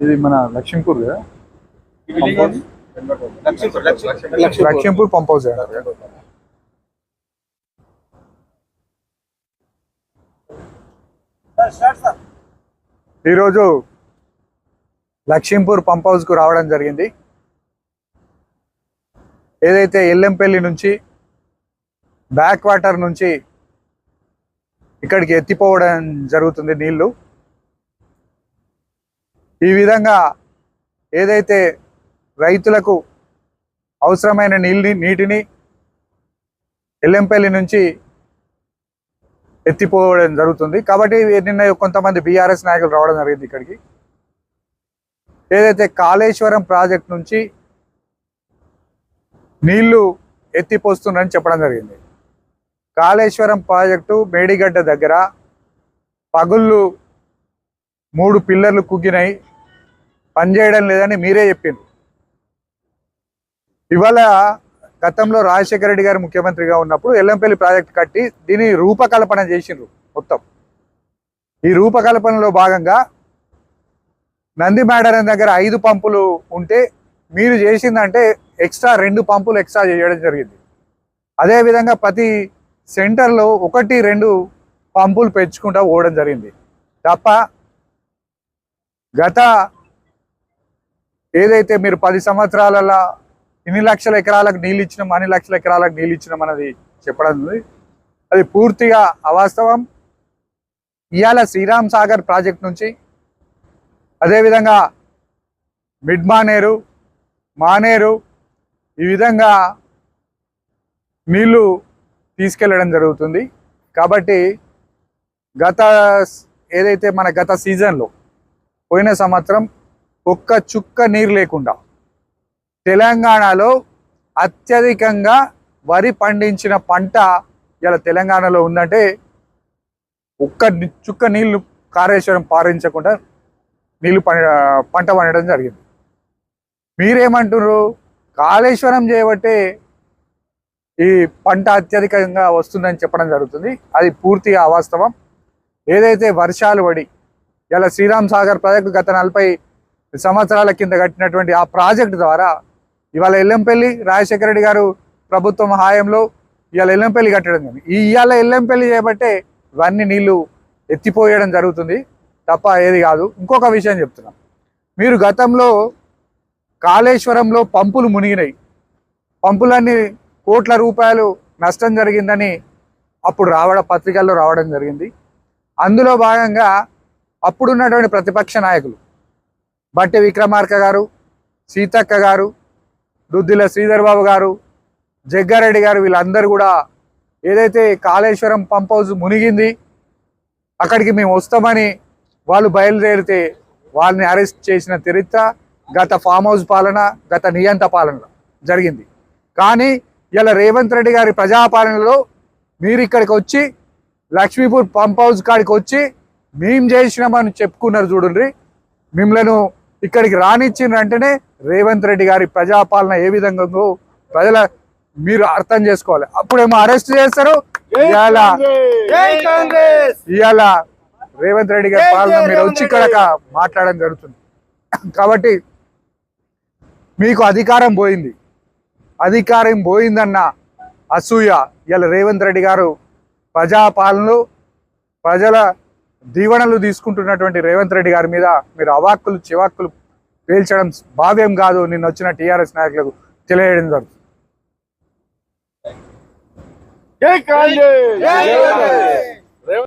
ఇది మన లక్ష్మీపూర్ కదా? Lakshmipur pump house. ఈరోజు లక్ష్మీపూర్ పంప్ హౌస్కు రావడం జరిగింది. ఏదైతే ఎల్లంపల్లి నుంచి బ్యాక్ వాటర్ నుంచి ఇక్కడికి ఎత్తిపోవడం జరుగుతుంది నీళ్ళు. ఈ విధంగా ఏదైతే రైతులకు అవసరమైన నీళ్ళని నీటిని ఎల్లంపల్లి నుంచి ఎత్తిపోవడం జరుగుతుంది. కాబట్టి నిన్న కొంతమంది బీఆర్ఎస్ నాయకులు రావడం జరిగింది ఇక్కడికి. ఏదైతే కాళేశ్వరం ప్రాజెక్ట్ నుంచి నీళ్ళు ఎత్తిపోస్తున్నారని చెప్పడం జరిగింది. కాళేశ్వరం ప్రాజెక్టు మేడిగడ్డ దగ్గర పగుళ్ళు మూడు పిల్లర్లు కుగ్గినాయి. పనిచేయడం లేదని మీరే చెప్పిండ్రు. ఇవాళ గతంలో రాజశేఖర రెడ్డి గారు ముఖ్యమంత్రిగా ఉన్నప్పుడు ఎల్లంపల్లి ప్రాజెక్ట్ కట్టి దీని రూపకల్పన చేసిండ్రు మొత్తం. ఈ రూపకల్పనలో భాగంగా నంది మేడరం దగ్గర ఐదు పంపులు ఉంటే మీరు చేసిందంటే ఎక్స్ట్రా రెండు పంపులు ఎక్స్ట్రా చేయడం జరిగింది. అదేవిధంగా ప్రతి సెంటర్లో ఒకటి రెండు పంపులు పెంచుకుంటూ పోవడం జరిగింది. తప్ప గత ఏదైతే మీరు పది సంవత్సరాలలో ఇన్ని లక్షల ఎకరాలకు నీళ్ళు ఇచ్చినాం అన్ని లక్షల ఎకరాలకు నీళ్ళు ఇచ్చినాం అన్నది చెప్పడం అది పూర్తిగా అవాస్తవం. ఇవాళ శ్రీరామ్ సాగర్ ప్రాజెక్ట్ నుంచి అదేవిధంగా మిడ్ మానేరు మానేరు ఈ విధంగా నీళ్ళు తీసుకెళ్ళడం జరుగుతుంది. కాబట్టి గత ఏదైతే మన గత సీజన్లో పోయిన సంవత్సరం ఒక్క చుక్క నీరు లేకుండా. తెలంగాణలో అత్యధికంగా వరి పండించిన పంట ఇలా తెలంగాణలో ఉందంటే ఒక్క చుక్క నీళ్ళు కారేశ్వరం పారించకుండా నీళ్ళు పండ పంట పండడం జరిగింది. మీరేమంటున్నారు కాళేశ్వరం చేయబట్టే ఈ పంట అత్యధికంగా వస్తుందని చెప్పడం జరుగుతుంది. అది పూర్తిగా అవాస్తవం. ఏదైతే వర్షాలు పడి ఇలా శ్రీరామ్ సాగర్ ప్రాజెక్టు గత నలభై సంవత్సరాల కింద కట్టినటువంటి ఆ ప్రాజెక్ట్ ద్వారా ఇవాళ ఎల్లంపల్లి రాజశేఖర రెడ్డి గారు ప్రభుత్వం హాయంలో ఇవాళ ఎల్లంపల్లి కట్టడం జరిగింది. ఈ ఇవాళ ఎల్లంపల్లి చేయబట్టే ఇవన్నీ నీళ్ళు ఎత్తిపోయడం జరుగుతుంది. తప్ప ఏది కాదు. ఇంకొక విషయం చెప్తున్నాం. మీరు గతంలో కాళేశ్వరంలో పంపులు మునిగినాయి. పంపులన్నీ కోట్ల రూపాయలు నష్టం జరిగిందని అప్పుడు రావడం పత్రికల్లో రావడం జరిగింది. అందులో భాగంగా అప్పుడున్నటువంటి ప్రతిపక్ష నాయకులు బట్టి విక్రమార్క గారు సీతక్క గారు దుద్దిల శ్రీధర్ బాబు గారు జగ్గారెడ్డి గారు వీళ్ళందరూ కూడా ఏదైతే కాళేశ్వరం పంప్ హౌస్ మునిగింది అక్కడికి మేము వస్తామని వాళ్ళు బయలుదేరితే వాళ్ళని అరెస్ట్ చేసిన చరిత్ర గత ఫామ్ హౌస్ పాలన గత నియంత పాలన జరిగింది. కానీ ఇలా రేవంత్ రెడ్డి గారి ప్రజాపాలనలో మీరు ఇక్కడికి వచ్చి లక్ష్మీపూర్ పంప్ హౌస్ కాడికి వచ్చి మేం చేసినామని చెప్పుకున్నారు చూడండి. మిమ్మల్ని ఇక్కడికి రానిచ్చిన వెంటనే రేవంత్ రెడ్డి గారి ప్రజాపాలన ఏ విధంగా ప్రజల మీరు అర్థం చేసుకోవాలి. అప్పుడేమో అరెస్ట్ చేస్తారు. ఇవాళ రేవంత్ రెడ్డి గారి పాలన మీరు వచ్చి ఇక్కడ మాట్లాడడం జరుగుతుంది. కాబట్టి మీకు అధికారం పోయింది. అధికారం పోయిందన్న అసూయ ఇవాళ రేవంత్ రెడ్డి గారు ప్రజాపాలనలు ప్రజల దీవెనలు తీసుకుంటున్నటువంటి రేవంత్ రెడ్డి గారి మీద మీరు అవాక్కులు చివాక్కులు పేల్చడం భావ్యం కాదు నిన్న వచ్చిన టీఆర్ఎస్ నాయకులకు తెలియడం జరుగుతుంది. జై కాంగ్రెస్!